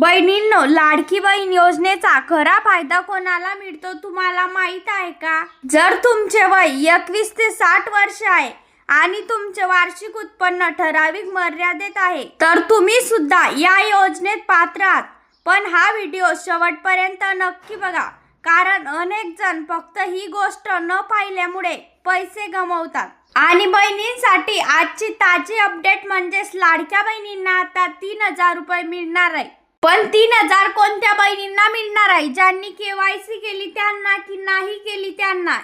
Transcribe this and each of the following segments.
बहिणींनो लाडकी बहीण योजनेचा खरा फायदा कोणाला मिळतो तुम्हाला माहीत आहे का? जर तुमचे वय एकवीस ते साठ वर्ष आहे आणि तुमचे वार्षिक उत्पन्न ठराविक मर्यादेत आहे तर तुम्ही सुद्धा या योजनेत पात्र आहात. पण हा व्हिडिओ शेवटपर्यंत नक्की बघा कारण अनेक जण फक्त ही गोष्ट न पाहिल्यामुळे पैसे गमावतात. आणि बहिणींसाठी आजची ताजी अपडेट म्हणजेच लाडक्या बहिणींना आता तीन हजार रुपये मिळणार आहे. पण तीन हजार कोणत्या बहिणींना मिळणार आहे? ज्यांनी केवायसी केली त्यांना की नाही केली त्यांना?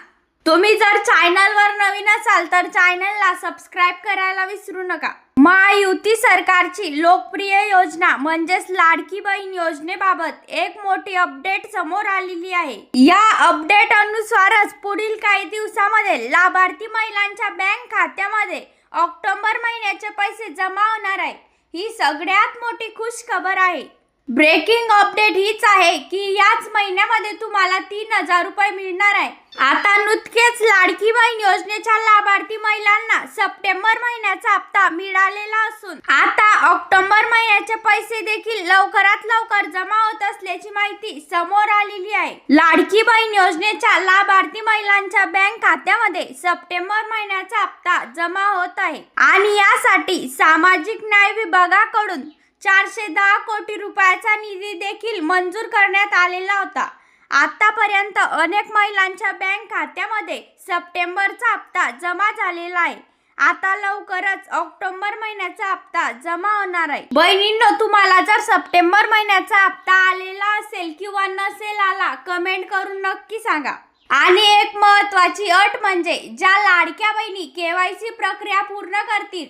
तुम्ही जर चॅनलवर नवीन असाल तर चॅनलला सबस्क्राईब करायला विसरू नका. महायुती सरकारची लोकप्रिय योजना म्हणजेच लाडकी बहीण योजनेबाबत एक मोठी अपडेट समोर आलेली आहे. या अपडेट अनुसारच पुढील काही दिवसामध्ये लाभार्थी महिलांच्या बँक खात्यामध्ये ऑक्टोबर महिन्याचे पैसे जमा होणार आहे. ही सगळ्यात मोठी खुश खबर आहे. ब्रेकिंग अपडेट हीच आहे की याच महिन्यामध्ये तुम्हाला तीन हजार रुपये मिळणार आहे. आता नुतकेच लाडकी बहीण योजनेच्या लाभार्थी महिलांना सप्टेंबर महिन्याचा हप्ता मिळालेला असून आता ऑक्टोबर महिन्याचे पैसे देखील लवकरात लवकर जमा होत असल्याची माहिती समोर आलेली आहे. लाडकी बहीण योजनेच्या लाभार्थी महिलांच्या बँक खात्यामध्ये सप्टेंबर महिन्याचा हप्ता जमा होत आहे. आणि यासाठी सामाजिक न्याय विभागाकडून चारशे दहा कोटी रुपयाचा निधी देखील मंजूर करण्यात आलेला होता. आतापर्यंत अनेक महिलांच्या बँक खात्यामध्ये सप्टेंबरचा हप्ता जमा झालेला आहे. आता लवकरच ऑक्टोबर महिन्याचा हप्ता जमा होणार आहे. बहिणींनो तुम्हाला जर सप्टेंबर महिन्याचा हप्ता आलेला असेल किंवा नसेल आला कमेंट करून नक्की सांगा. आणि एक महत्वाची अट म्हणजे ज्या लाडक्या बहिणी केवायसी प्रक्रिया पूर्ण करतील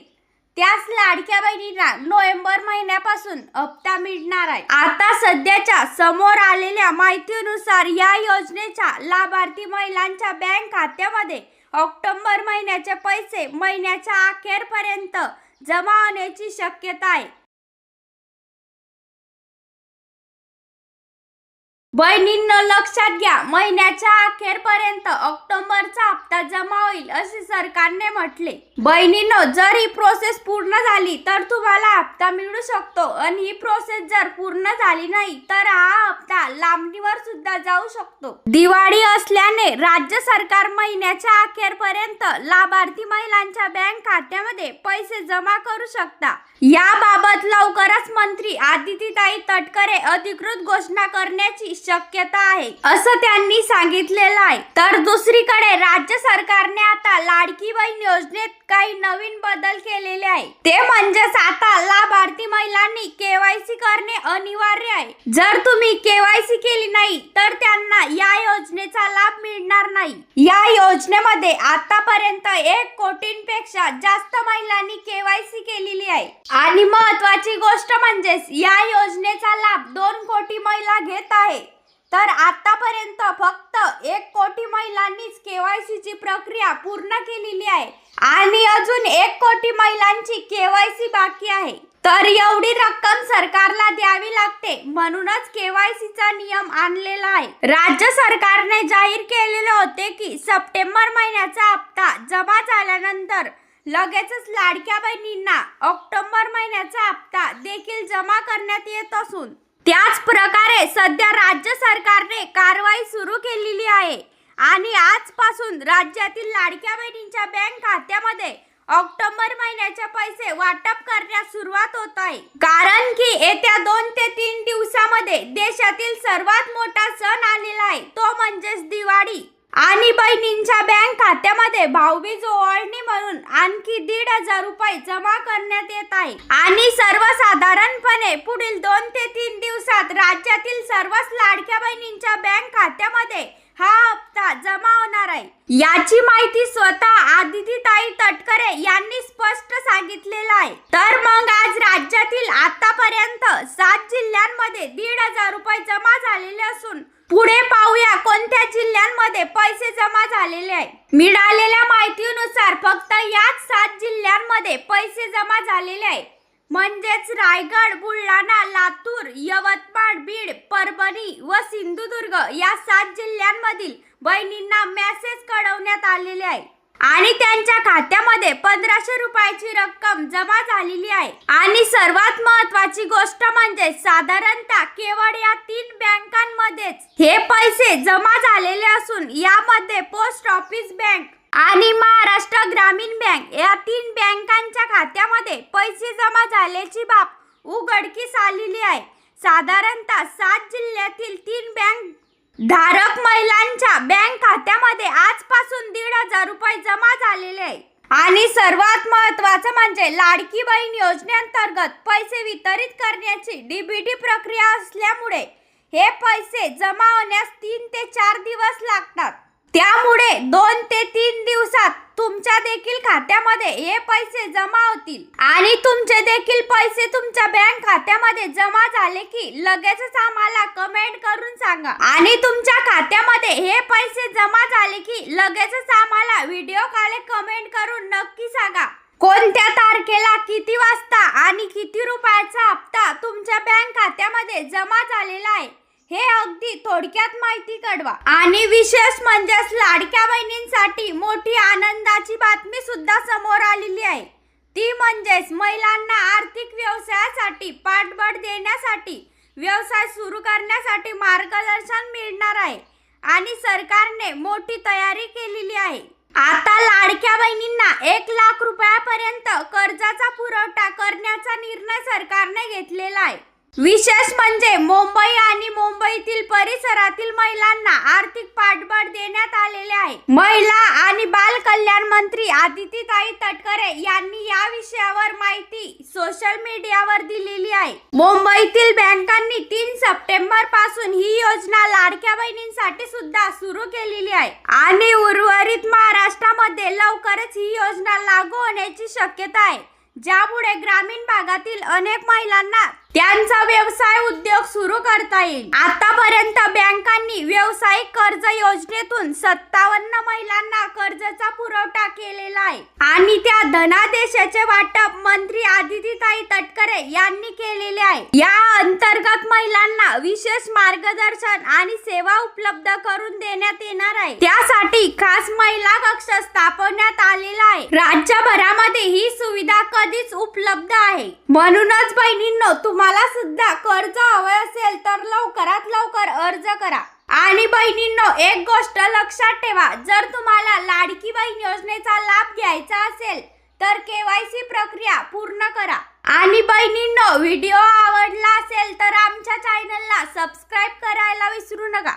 त्याच लाडक्या बहिणींना नोव्हेंबर महिन्यापासून हप्ता मिळणार आहे. आता सध्याच्या समोर आलेल्या माहितीनुसार या योजनेच्या लाभार्थी महिलांच्या बँक खात्यामध्ये ऑक्टोबर महिन्याचे पैसे महिन्याच्या अखेरपर्यंत जमा होण्याची शक्यता आहे. बहिणींनो लक्षात घ्या महिन्याच्या अखेरपर्यंत ऑक्टोबरचा हप्ता जमा होईल असे सरकारने म्हटले. बहिणींनो जर ही प्रोसेस पूर्ण झाली तर तुम्हाला हप्ता मिळू शकतो आणि ही प्रोसेस जर पूर्ण झाली नाही तर हा हप्ता लांबणीवर सुद्धा जाऊ शकतो. दिवाळी असल्याने राज्य सरकार महिन्याच्या अखेरपर्यंत लाभार्थी महिलांच्या बँक खात्यामध्ये पैसे जमा करू शकता. याबाबत लवकरच मंत्री आदितीताई तटकरे अधिकृत घोषणा करण्याची शक्यता आहे. असं त्यांनी सांगितलेलं आहे. तर दुसरीकडे राज्य सरकारने आता लाडकी बहीण योजनेत काही नवीन बदल केलेले आहे ते म्हणजेच आता लाभार्थी महिलांनी केवायसी करणे अनिवार्य आहे. जर तुम्ही केवायसी केली नाही तर त्यांना या योजनेचा लाभ मिळणार नाही. या योजनेमध्ये आतापर्यंत एक कोटींपेक्षा जास्त महिलांनी केवायसी केलेली आहे. आणि महत्वाची गोष्ट म्हणजेच या योजनेचा लाभ दोन कोटी महिला घेत आहे. तर आतापर्यंत फक्त एक कोटी महिलांनीच केवायसीची प्रक्रिया पूर्ण केलेली आहे. आणि अजून एक कोटी महिलांची केवायसी बाकी आहे. तर एवढी रक्कम सरकारला द्यावी लागते म्हणूनच केवायसीचा नियम आणलेला आहे. राज्य सरकारने जाहीर केलेले होते की सप्टेंबर महिन्याचा हप्ता जमा झाल्यानंतर लगेचच लाडक्या बहिणींना ऑक्टोबर महिन्याचा हप्ता देखील जमा करण्यात येत असून त्याच प्रकारे सध्या राज्य सरकारने कारवाई सुरू केलेली आहे. आणि आजपासून राज्यातील लाडक्या बहिणींच्या बँक खात्यामध्ये ऑक्टोबर महिन्याचे पैसे वाटप करण्यास सुरुवात होत आहे. कारण की येत्या दोन ते तीन दिवसामध्ये देशातील सर्वात मोठा सण आलेला आहे. तो म्हणजेच दिवाळी. आणि बहिणींच्या बँक खात्यामध्ये भाऊबीज ओवाळणी म्हणून आणखी दीड हजार रुपये जमा करण्यात येत आहे. आणि सर्वसाधारणपणे पुढील दोन ते तीन दिवसात राज्यातील सर्वच लाडक्या बहिणींच्या बँक खात्यामध्ये हा हप्ता जमा होणार आहे. याची माहिती स्वतः आदितीताई तटकरे यांनी स्पष्ट सांगितलेलं आहे. तर मग आज राज्यातील आतापर्यंत सात जिल्ह्यांमध्ये दीड हजार रुपये जमा झालेले असून पुढे पाहूया कोणत्या जिल्ह्यांमध्ये पैसे जमा झालेले आहे. मिळालेल्या माहितीनुसार जिल्ह्यांमध्ये पैसे जमा झालेले आहे म्हणजेच रायगड बुलढाणा लातूर यवतमाळ बीड परभणी व सिंधुदुर्ग या सात जिल्ह्यांमधील बहिणींना मेसेज कळवण्यात आलेले आहे. आणि त्यांच्या खात्यामध्ये पंधराशे रुपयाची रक्कम जमा झालेली आहे. आणि सर्वात महत्वाची गोष्ट म्हणजे साधारणतः केवळ या तीन बँकांमध्येच हे पैसे जमा झालेले असून यामध्ये पोस्ट ऑफिस बँक आणि महाराष्ट्र ग्रामीण बँक या तीन बँकांच्या खात्यामध्ये पैसे जमा झाल्याची बाब उघडकीस आलेली आहे. साधारणतः सात जिल्ह्यातील तीन बँक धारक महिलांच्या बँक खात्यामध्ये आजपासून दीड हजार रुपये जमा झालेले आहे. आणि सर्वात महत्वाचं म्हणजे लाडकी बहीण योजनेअंतर्गत पैसे वितरित करण्याची डीबीटी प्रक्रिया असल्यामुळे हे पैसे जमा होण्यास तीन ते चार दिवस लागतात. त्यामुळे दोन ते तीन दिवसात तुमच्या देखील खात्यामध्ये हे पैसे जमा होतील. आणि तुमचे देखील पैसे तुमच्या बँक खात्यामध्ये जमा झाले की लगेचच आम्हाला कमेंट करून सांगा. आणि तुमच्या खात्यामध्ये हे पैसे जमा झाले की लगेचच आम्हाला व्हिडिओ कॉल कमेंट करून नक्की सांगा. कोणत्या तारखेला किती वाजता आणि किती रुपयाचा हप्ता तुमच्या बँक खात्यामध्ये जमा झालेला आहे? हे अगदी थोडक्यात माहिती कळवा. आणि विशेष म्हणजेच लाडक्या बहिणींसाठी मोठी आनंदाची बातमी सुद्धा समोर आलेली आहे. ती म्हणजेच महिलांना आर्थिक व्यवसायासाठी पाठबळ देण्यासाठी व्यवसाय सुरू करण्यासाठी मार्गदर्शन मिळणार आहे आणि सरकारने मोठी तयारी केलेली आहे. आता लाडक्या बहिणींना एक लाख रुपयापर्यंत कर्जाचा पुरवठा करण्याचा निर्णय सरकारने घेतलेला आहे. विशेष म्हणजे मुंबई आणि मुंबईतील परिसरातील महिलांना आर्थिक पाठबळ देण्यात आलेले आहे. महिला आणि बाल कल्याण मंत्री आदितीताई तटकरे यांनी या विषयावर माहिती सोशल मीडियावर दिलेली आहे. मुंबईतील बँकांनी तीन सप्टेंबरपासून ही योजना लाडक्या बहिणींसाठी सुद्धा सुरू केलेली आहे. आणि उर्वरित महाराष्ट्रामध्ये लवकरच ही योजना लागू होण्याची शक्यता आहे. ज्यामुळे ग्रामीण भागातील अनेक महिलांना त्यांचा व्यवसाय उद्योग सुरू करता येईल. आतापर्यंत बँकांनी व्यावसायिक कर्ज योजनेतून सत्तावन्न महिलांना कर्जाचा पुरवठा केलेला आहे. आणि त्या धनादेशाचे वाटप मंत्री आदितीताई तटकरे यांनी केलेले आहे. या अंतर्गत महिलांना विशेष मार्गदर्शन आणि सेवा उपलब्ध करून देण्यात येणार आहे. त्यासाठी खास महिला कक्ष स्थापवण्यात आलेला आहे. राज्यभरामध्ये ही सुविधा कधीच उपलब्ध आहे. म्हणूनच बहिणींनो तुम्हाला सुद्धा कर्ज हवे असेल तर लवकरात लवकर अर्ज करा. आणि बहिणींनो एक गोष्ट लक्षात ठेवा. जर तुम्हाला लाडकी बहीण योजनेचा लाभ घ्यायचा असेल तर केवायसी प्रक्रिया पूर्ण करा. आणि बहिणींनो व्हिडिओ आवडला असेल तर आमच्या चॅनलला सबस्क्राईब करायला विसरू नका.